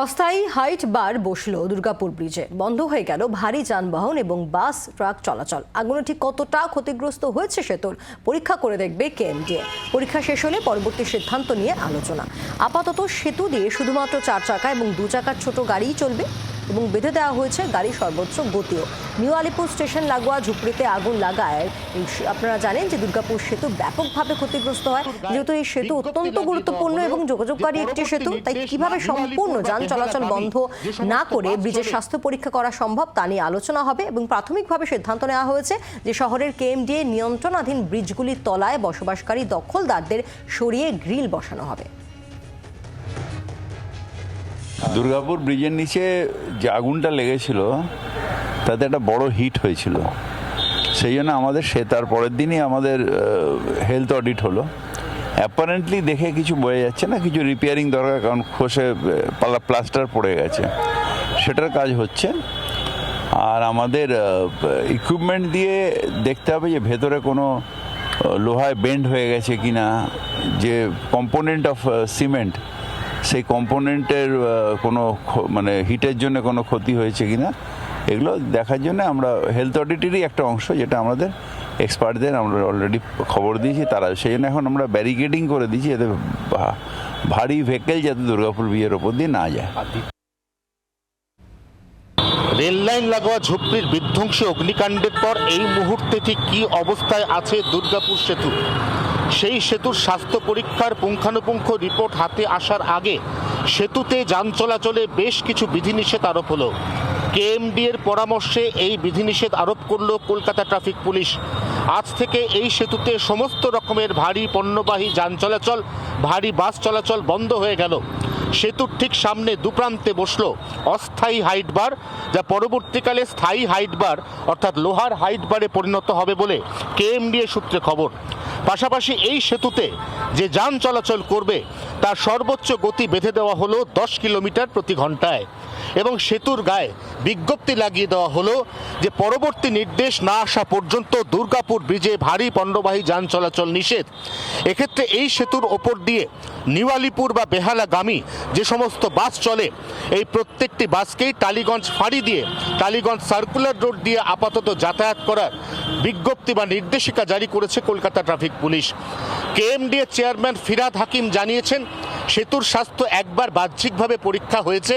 অস্থায়ী হাইট বার বসল দুর্গাপুর ব্রিজে। বন্ধ হয়ে গেল ভারী যানবাহন এবং বাস, ট্রাক চলাচল। আগুনে ঠিক কতটা ক্ষতিগ্রস্ত হয়েছে সেতুর পরীক্ষা করে দেখবে কেএমডিএ। পরীক্ষা শেষ হলে পরবর্তী সিদ্ধান্ত নিয়ে আলোচনা। আপাতত সেতু দিয়ে শুধুমাত্র চার চাকা এবং দু চাকার ছোট গাড়িই চলবে। এবং বেঁধে দেওয়া হয়েছে গাড়ি সর্বোচ্চ গতিও। নিউ আলিপুর স্টেশন লাগোয়া ঝুপড়িতে আগুন লাগায়। আপনারা জানেন যে দুর্গাপুর সেতু ব্যাপকভাবে ক্ষতিগ্রস্ত হয়। যেহেতু এই সেতু অত্যন্ত গুরুত্বপূর্ণ এবং যোগাযোগকারী একটি সেতু তাই কীভাবে সম্পূর্ণ যান চলাচল বন্ধ না করে ব্রিজের স্বাস্থ্য পরীক্ষা করা সম্ভব তা নিয়ে আলোচনা হবে এবং প্রাথমিকভাবে সিদ্ধান্ত নেওয়া হয়েছে যে শহরের কেএমডিএ নিয়ন্ত্রণাধীন ব্রিজগুলির তলায় বসবাসকারী দখলদারদের সরিয়ে গ্রিল বসানো হবে। দুর্গাপুর ব্রিজের নিচে যে আগুনটা লেগেছিল, তাতে একটা বড় হিট হয়েছিল। সেই জন্য আমাদের সে, তার পরের দিনই আমাদের হেলথ অডিট হলো। অ্যাপারেন্টলি দেখে কিছু বোঝা যাচ্ছে না, কিছু রিপেয়ারিং দরকার, কারণ খসে পালা প্লাস্টার পড়ে গেছে। সেটার কাজ হচ্ছে। আর আমাদের ইকুইপমেন্ট দিয়ে দেখতে হবে যে ভেতরে কোনো লোহায় বেন্ড হয়ে গেছে কি না যে কম্পোনেন্ট অফ সিমেন্ট সেই কম্পোনেন্টের কোনো মানে হিটের জন্য কোনো ক্ষতি হয়েছে কি না এগুলো দেখার জন্য আমরা হেলথ অডিটেরই একটা অংশ, যেটা আমাদের এক্সপার্টদের আমরা অলরেডি খবর দিয়েছি, তারা সেই জন্য এখন আমরা ব্যারিকেডিং করে দিয়েছি যাতে ভারী ভেকেল যাতে দুর্গাপুর বিয়ের ওপর দিয়ে না যায়। রেল লাইন লাগোয়া ঝুপড়ির বিধ্বংসী অগ্নিকাণ্ডের পর এই মুহূর্তে ঠিক কি অবস্থায় আছে দুর্গাপুর সেতু? সেই সেতুর স্বাস্থ্য পরীক্ষার পুঙ্খানুপুঙ্খ রিপোর্ট হাতে আসার আগে সেতুতে যান চলাচলে বেশ কিছু বিধিনিষেধ আরোপ হলো। কেএমডি এর পরামর্শে এই বিধিনিষেধ আরোপ করল কলকাতা ট্রাফিক পুলিশ। আজ থেকে এই সেতুতে সমস্ত রকমের ভারী পণ্যবাহী যান চলাচল, ভারী বাস চলাচল বন্ধ হয়ে গেল। সেতুর ঠিক সামনে দুপ্রান্তে বসল অস্থায়ী হাইট বার, যা পরবর্তীকালে স্থায়ী হাইট বার, অর্থাৎ লোহার হাইট বারে পরিণত হবে বলে কেএমডিএ সূত্রে খবর। পাশাপাশি এই সেতুতে যে যান চলাচল করবে, তার সর্বোচ্চ গতি বেঁধে দেওয়া হলো দশ কিলোমিটার প্রতি ঘন্টায় এবং সেতুর গায়ে বিজ্ঞপ্তি লাগিয়ে দেওয়া হলো যে পরবর্তী নির্দেশ না আসা পর্যন্ত দুর্গাপুর ব্রিজে ভারী পণ্যবাহী যান চলাচল নিষেধ। এক্ষেত্রে এই সেতুর ওপর দিয়ে নিউ আলিপুর বা বেহালাগামী যে সমস্ত বাস চলে, এই প্রত্যেকটি বাসকেই টালিগঞ্জ ফাঁড়ি দিয়ে, টালিগঞ্জ সার্কুলার রোড দিয়ে আপাতত যাতায়াত করার বিজ্ঞপ্তি বা নির্দেশিকা জারি করেছে Kolkata traffic police. KMDA chairman Firhad Hakim জানিয়েছেন, সেতুর স্বাস্থ্য একবার বাহ্যিকভাবে পরীক্ষা হয়েছে,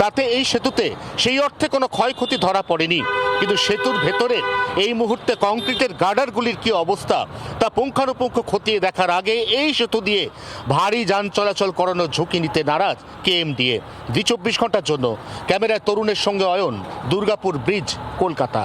তাতে এই সেতুতে সেই অর্থে কোনো ক্ষয়ক্ষতি ধরা পড়েনি। কিন্তু সেতুর ভেতরে এই মুহূর্তে কংক্রিটের গার্ডারগুলির কি অবস্থা, তা পুঙ্খানুপুঙ্খ খতিয়ে দেখার আগে এই সেতু দিয়ে ভারী যান চলাচল করানোর ঝুঁকি নিতে নারাজ কেএমডিএ দি চব্বিশ ঘণ্টার জন্য, ক্যামেরায় তরুণের সঙ্গে অয়ন, দুর্গাপুর ব্রিজ, কলকাতা।